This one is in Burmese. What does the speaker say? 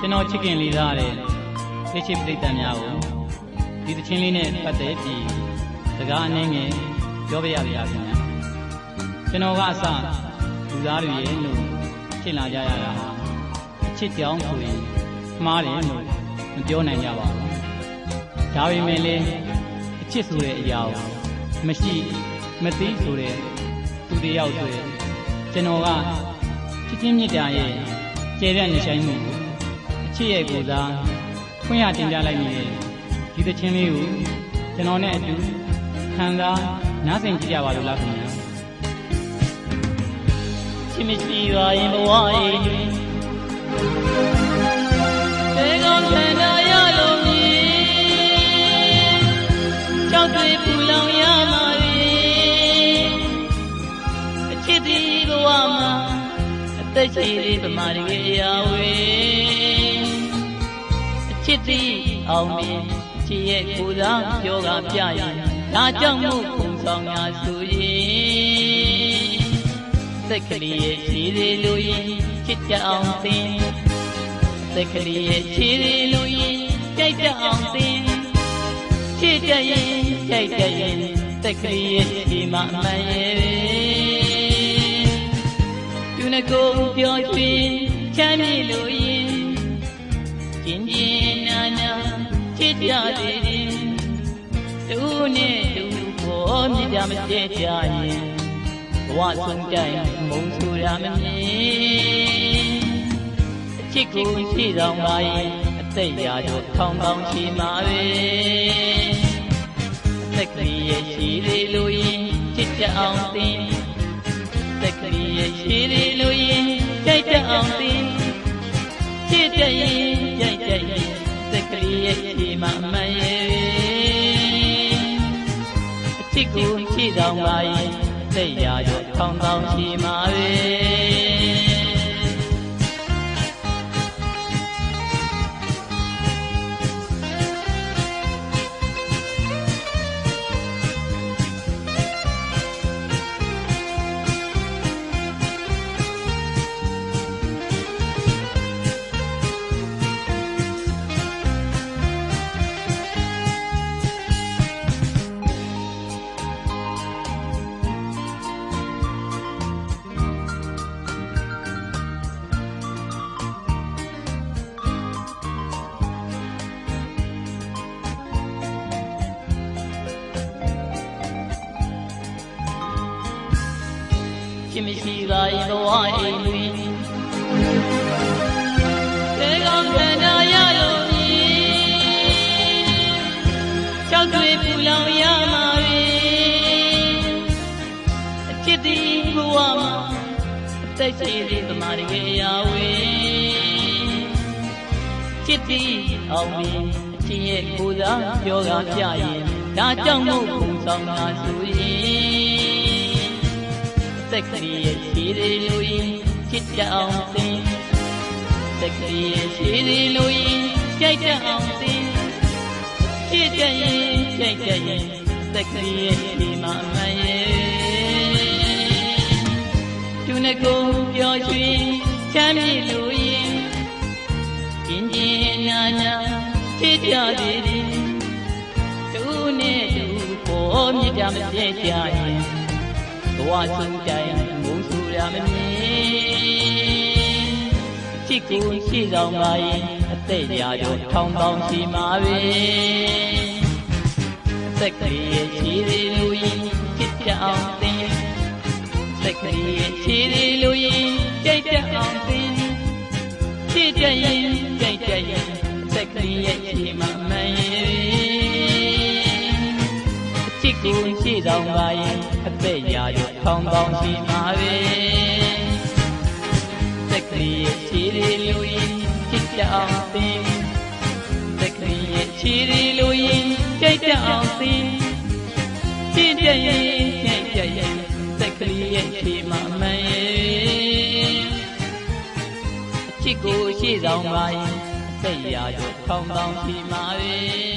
ကျွန်တော်ချစ်ခင်လေးစားတဲ့ဖေချစ်ပြိတ္တများကိုဒီသချင်းလေးနဲ့ပတ်သက်ပြီးစကားအနည်းငယ်ပြောပြရပါခင်ဗျာကျွန်တော်ကအစလူသားတွေရဲ့လို့ချစ်လာကြရတာဟာအချစ်ကြောင်းဆိုရင်မှားတယ်လို့မပြောနိုင်ကြပါဘူးဒါပေမဲ့လည်းအချစ်ဆိုတဲ့အရာကိုမရှိမသိဆိုတဲ့သူတယောက်ဆိုတဲ့ကျွန်တော်ကချစ်ချင်းမြတ်တာရဲ့ကျေပြန့်နေဆိုင်မှုကိုအ ချစ်ရဲ့ကိုယ်စားဖွင့်ရတင်ပြလိုက်နေတဲ့ဒီသချင်းလေးကိုကျွန်တော်နဲ့အတူခံစားနားဆင်ကြည့်ကြပါလို့လားခင်ဗျာချစ်မရှိပါရင်ဘဝအိမ်တွင်သေကောင်းခန္ဓာရလို့မြည်ကြောက်တွေပူလောင်ရမှာပြီအချစ်ဒီဘဝမှာအသက်ရှိသေးပမာတွေအရာဝေ အချစ်ဒီအောင်မြင်ချစ်ရဲ့ကိုယ်စားပြောကပြရင်ဒါကြောင့်မို့ပုံဆောင်ညာဆိုရင်သက်ကလေးရဲ့ခြေလေးလိုရင်ချစ်ကြအောင်သင်သက်ကလေးရဲ့ခြေလေးလိုရင်ကြိုက်ကြအောင်သင်ချစ်ကြရင်ကြိုက်ကြရင်သက်ကလေးရဲ့ခြေမှမှန်ရဲ့သူနဲ့ကိုယ်ပြောချင်ချမ်းမြေလိုရင်ကျင်ကျင် နာနာချစ်ကြသေးတယ်တူနဲ့တူပေါ်မြစ်ကြမကျဲကြရင်ဘဝဆုံးတိုင်မုံဆူရမမြင်အချစ်ကိုရှိဆောင်ပါရင်အသက်ရာတို့ထောင်ပေါင်းရှိမှာပဲအသက်ကလေးရဲ့ရှိသေးလို့ရင်ချစ်ကြအောင်သင်သက်ကလေးရဲ့ရှိသေးလို့ရင်ကြိုက်ကြအောင်သင်ချစ်ကြရင်ကြိုက်ကြရင်သက်ကလေး ရဲ့ရှိမှမှန်ရဲ့အချစ်ကိုရှိဆောင်ပါရင်အသက်ရာတို့ထောင်ပေါင်းရှိမှာပဲ ရှိမရှိပါရင်ဘဝအိမ်တွင်သေကောင်းခန္ဓာရလို့မြည်ကြောက်တွေပူလောင်ရမှာပဲအချစ်သည်ဘဝမှာအသက်ရှိသေးသမားတွေအရာဝေချစ်သည်အောင်ပြီအချင်းရဲ့ကိုယ်စားပြောကပြရင်ဒါကြောင့်မို့ပုံဆောင်တာဆိုရင် သက်ကလေးရဲ့ခြေလေးလိုရင်ချစ်ကြအောင်သင်သက်ကလေးရဲ့ခြေလေးလိုရင်ကြိုက်ကြအောင်သင်ချစ်ကြရင်ကြိုက်ကြရင်သက်ကလေးရဲ့ခြေမှမှန်ရဲ့သူနဲ့ကိုယ်ပြောရွှင်ချမ်းမြေလိုရင်ကျင်ကျင်နာနာချစ်ကြသေးတယ်သူနဲ့သူပေါ်မြစ်ကြမပြဲကြရင်ဘ ဝဆုံးတိုင်မုံဆူရမမြင်ချစ်ကိုရှိဆောင်ပါရင်အသက်ရာတို့ထောင်ပေါင်းရှိမှာပဲအသက်ကလေးရဲ့ခြေလေးလိုရင်ချစ်ကြအောင်သင်အသက်ကလေးရဲ့ခြေလေးလိုရင်ကြိုက်ကြအောင်သင်ချစ်ကြရင်ကြိုက်ကြရင်အသက်ကလေးရဲ့ခြေမှမှန်ရဲ့ချစ်ကိုရှိဆောင်ပါရင်အ သက်ရာတို့ထောင်ပေါင်းရှိမှာပဲသက်ကလေးရဲ့ခြေလေးလိုရင်ချစ်ကြအောင်သင်သက်ကလေးရဲ့ခြေလေးလိုရင်ကြိုက်ကြအောင်သင်ချစ်ကြရင်ကြိုက်ကြရင်သက်ကလေးရဲ့ခြေမှမှန်ရဲ့အချစ်ကိုရှိဆောင်ပါရင်အသက်ရာတို့ထောင်ပေါင်းရှိမှာပဲ